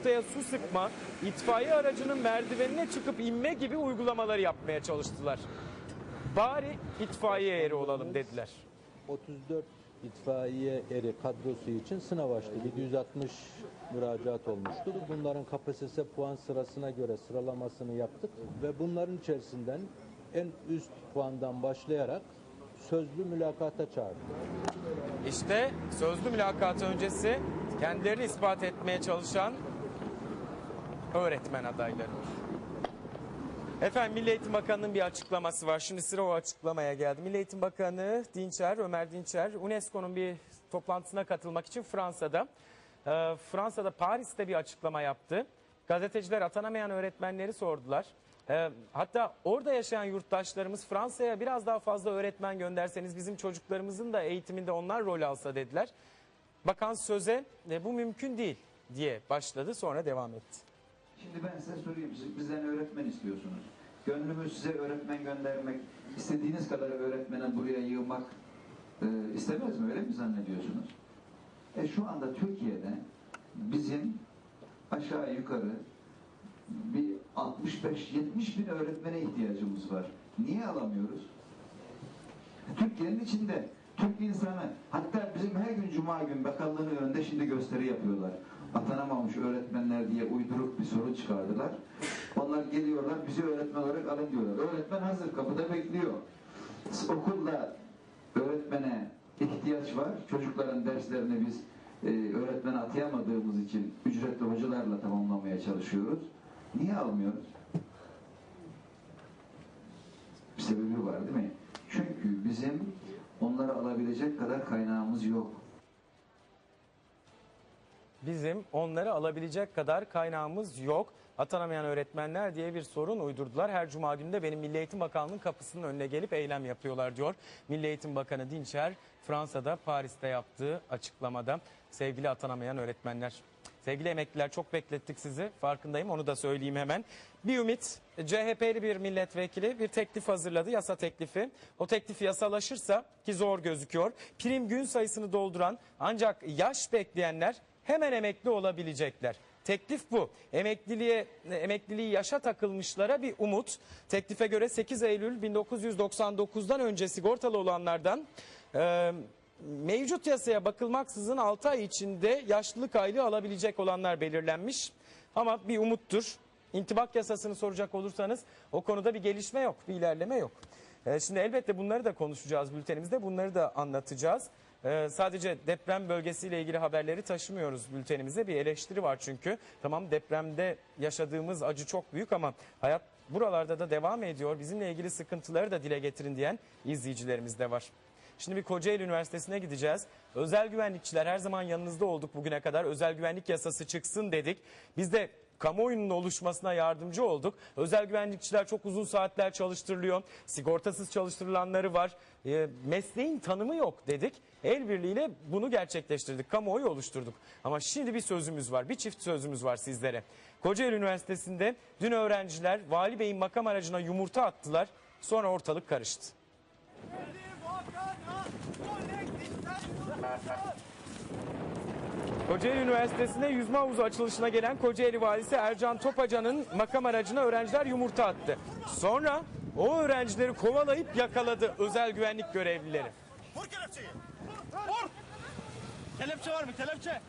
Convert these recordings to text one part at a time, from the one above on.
Ortaya su sıkma, itfaiye aracının merdivenine çıkıp inme gibi uygulamaları yapmaya çalıştılar. Bari itfaiye eri olalım dediler. 34 itfaiye eri kadrosu için sınav açtı. 760 müracaat olmuştur. Bunların KPSS puan sırasına göre sıralamasını yaptık ve bunların içerisinden en üst puandan başlayarak sözlü mülakata çağırdık. İşte sözlü mülakat öncesi kendilerini ispat etmeye çalışan öğretmen adayları. Efendim Milli Eğitim Bakanı'nın bir açıklaması var. Şimdi sıra o açıklamaya geldi. Milli Eğitim Bakanı Dinçer, Ömer Dinçer, UNESCO'nun bir toplantısına katılmak için Fransa'da. Ee, Fransa'da Paris'te bir açıklama yaptı. Gazeteciler atanamayan öğretmenleri sordular. Ee, hatta orada yaşayan yurttaşlarımız Fransa'ya biraz daha fazla öğretmen gönderseniz bizim çocuklarımızın da eğitiminde onlar rol alsa dediler. Bakan söze "E, bu mümkün değil diye başladı sonra devam etti. Şimdi ben size sorayım. Siz bizden öğretmen istiyorsunuz. Gönlümüz size öğretmen göndermek, istediğiniz kadar öğretmene buraya yığmak e, istemez mi? Öyle mi zannediyorsunuz? E şu anda Türkiye'de bizim aşağı yukarı bir 65-70 bin öğretmene ihtiyacımız var. Niye alamıyoruz? Türkiye'nin içinde Türk insanı hatta bizim her gün cuma gün bakanlığın önünde şimdi gösteri yapıyorlar. Atanamamış öğretmenler diye uyduruk bir soru çıkardılar. Onlar geliyorlar bizi öğretmen olarak alın diyorlar. Öğretmen hazır kapıda bekliyor. Okulda öğretmene ihtiyaç var. Çocukların derslerini biz e, öğretmen atayamadığımız için ücretli hocalarla tamamlamaya çalışıyoruz. Niye almıyoruz? Bir sebebi var değil mi? Çünkü bizim onları alabilecek kadar kaynağımız yok. Bizim onları alabilecek kadar kaynağımız yok. Atanamayan öğretmenler diye bir sorun uydurdular. Her cuma günde benim Milli Eğitim Bakanlığı'nın kapısının önüne gelip eylem yapıyorlar diyor. Milli Eğitim Bakanı Dinçer Fransa'da Paris'te yaptığı açıklamada sevgili atanamayan öğretmenler. Sevgili emekliler çok beklettik sizi farkındayım onu da söyleyeyim hemen. Bir ümit CHP'li bir milletvekili bir teklif hazırladı yasa teklifi. O teklif yasalaşırsa ki zor gözüküyor. Prim gün sayısını dolduran ancak yaş bekleyenler hemen emekli olabilecekler. Teklif bu. Emekliliğe emekliliği yaşa takılmışlara bir umut. Teklife göre 8 Eylül 1999'dan önce sigortalı olanlardan e, mevcut yasaya bakılmaksızın 6 ay içinde yaşlılık aylığı alabilecek olanlar belirlenmiş. Ama bir umuttur. İntibak yasasını soracak olursanız o konuda bir gelişme yok, bir ilerleme yok. Şimdi elbette bunları da konuşacağız bültenimizde, bunları da anlatacağız. Ee, sadece deprem bölgesiyle ilgili haberleri taşımıyoruz bültenimize. Bir eleştiri var çünkü. Tamam depremde yaşadığımız acı çok büyük ama hayat buralarda da devam ediyor. Bizimle ilgili sıkıntıları da dile getirin diyen izleyicilerimiz de var. Şimdi bir Kocaeli Üniversitesi'ne gideceğiz. Özel güvenlikçiler her zaman yanınızda olduk bugüne kadar. Özel güvenlik yasası çıksın dedik. Biz de kamuoyunun oluşmasına yardımcı olduk. Özel güvenlikçiler çok uzun saatler çalıştırılıyor. Sigortasız çalıştırılanları var. E, mesleğin tanımı yok dedik. El birliğiyle bunu gerçekleştirdik. Kamuoyu oluşturduk. Ama şimdi bir sözümüz var. Bir çift sözümüz var sizlere. Kocaeli Üniversitesi'nde dün öğrenciler Vali Bey'in makam aracına yumurta attılar. Sonra ortalık karıştı. Kocaeli Üniversitesi'nde yüzme havuzu açılışına gelen Kocaeli Valisi Ercan Topacan'ın makam aracına öğrenciler yumurta attı. Sonra o öğrencileri kovalayıp yakaladı özel güvenlik görevlileri. Vur kelepçeyi. Vur. Kelepçe var mı? Kelepçe.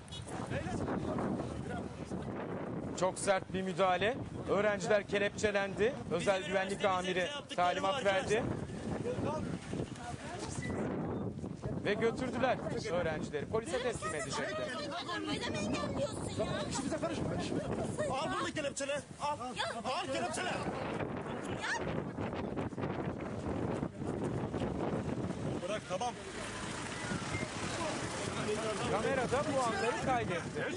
Çok sert bir müdahale. Öğrenciler kelepçelendi. Özel güvenlik amiri talimat verdi. Ve götürdüler öğrencileri. Polise teslim edecekler. Böyle mi engelliyorsun ya? İşimize karışma. Al bunu kelepçele. Al. Al kelepçele. Bırak tamam. Kamerada bu anları kaydetti.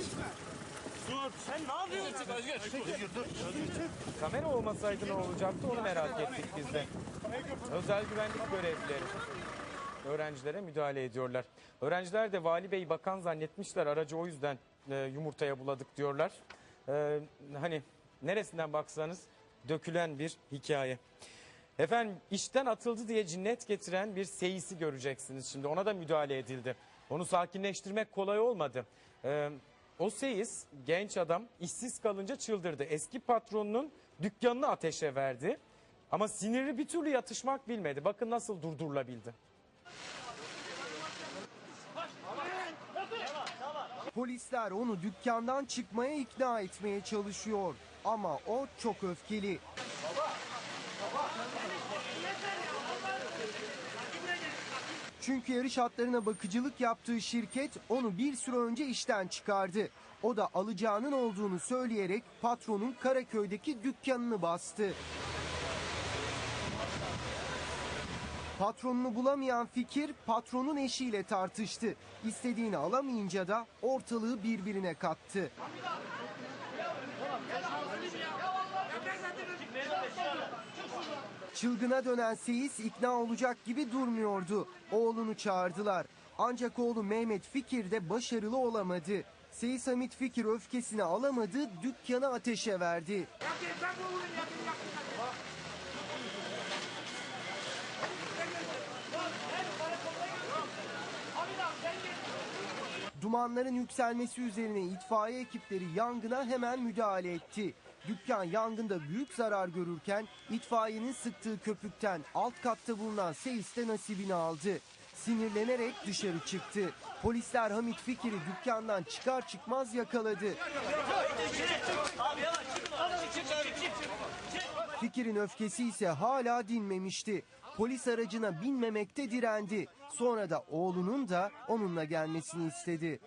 Dur. Sen ne yapıyorsun? Özgür. Özgür dur. Kamera olmasaydı ne olacaktı onu merak ettik biz de. Özel güvenlik görevlileri öğrencilere müdahale ediyorlar. Öğrenciler de Vali Bey bakan zannetmişler aracı o yüzden e, yumurtaya buladık diyorlar. E, hani neresinden baksanız dökülen bir hikaye. Efendim işten atıldı diye cinnet getiren bir seyisi göreceksiniz şimdi ona da müdahale edildi. Onu sakinleştirmek kolay olmadı. E, O seyis genç adam işsiz kalınca çıldırdı. Eski patronunun dükkanını ateşe verdi. Ama sinirli bir türlü yatışmak bilmedi. Bakın nasıl durdurulabildi. Polisler onu dükkandan çıkmaya ikna etmeye çalışıyor. Ama o çok öfkeli. Çünkü yarış atlarına bakıcılık yaptığı şirket onu bir süre önce işten çıkardı. O da alacağının olduğunu söyleyerek patronun Karaköy'deki dükkanını bastı. Patronunu bulamayan Fikir patronun eşiyle tartıştı. İstediğini alamayınca da ortalığı birbirine kattı. Çılgına dönen Seyis ikna olacak gibi durmuyordu. Oğlunu çağırdılar. Ancak oğlu Mehmet Fikir de başarılı olamadı. Seyis Hamit Fikir öfkesini alamadı, dükkanı ateşe verdi. Dumanların yükselmesi üzerine itfaiye ekipleri yangına hemen müdahale etti. Dükkan yangında büyük zarar görürken itfaiyenin sıktığı köpükten alt katta bulunan Seyis de nasibini aldı. Sinirlenerek dışarı çıktı. Polisler Hamit Fikir'i dükkandan çıkar çıkmaz yakaladı. Fikir'in öfkesi ise hala dinmemişti. Polis aracına binmemekte direndi. Sonra da oğlunun da onunla gelmesini istedi.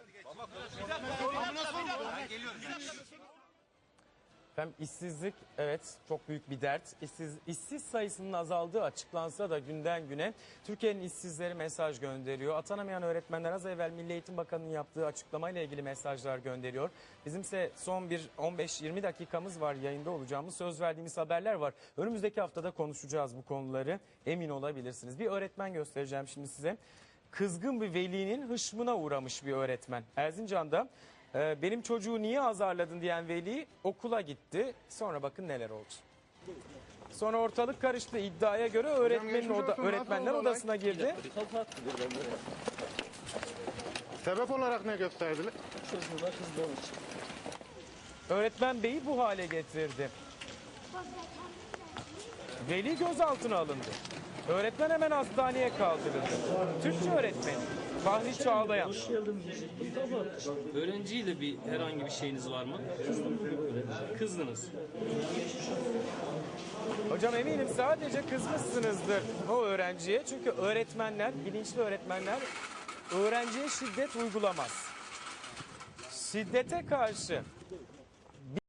Efendim işsizlik evet çok büyük bir dert. İşsiz, işsiz sayısının azaldığı açıklansa da günden güne Türkiye'nin işsizleri mesaj gönderiyor. Atanamayan öğretmenler az evvel Milli Eğitim Bakanı'nın yaptığı açıklamayla ilgili mesajlar gönderiyor. Bizimse son bir 15-20 dakikamız var yayında olacağımız söz verdiğimiz haberler var. Önümüzdeki haftada konuşacağız bu konuları emin olabilirsiniz. Bir öğretmen göstereceğim şimdi size. Kızgın bir velinin hışmına uğramış bir öğretmen. Erzincan'da ee, benim çocuğu niye azarladın diyen veli okula gitti. Sonra bakın neler oldu. Sonra ortalık karıştı. İddiaya göre öğretmenin oda, öğretmenler odasına girdi. Sebep olarak ne gösterdiler? Öğretmen beyi bu hale getirdi. Veli gözaltına alındı. Öğretmen hemen hastaneye kaldırıldı. Türkçe öğretmeni Fahri Çağlayan. Öğrenciyle bir herhangi bir şeyiniz var mı? Kızdınız. Hocam eminim sadece kızmışsınızdır o öğrenciye. Çünkü öğretmenler, bilinçli öğretmenler öğrenciye şiddet uygulamaz. Şiddete karşı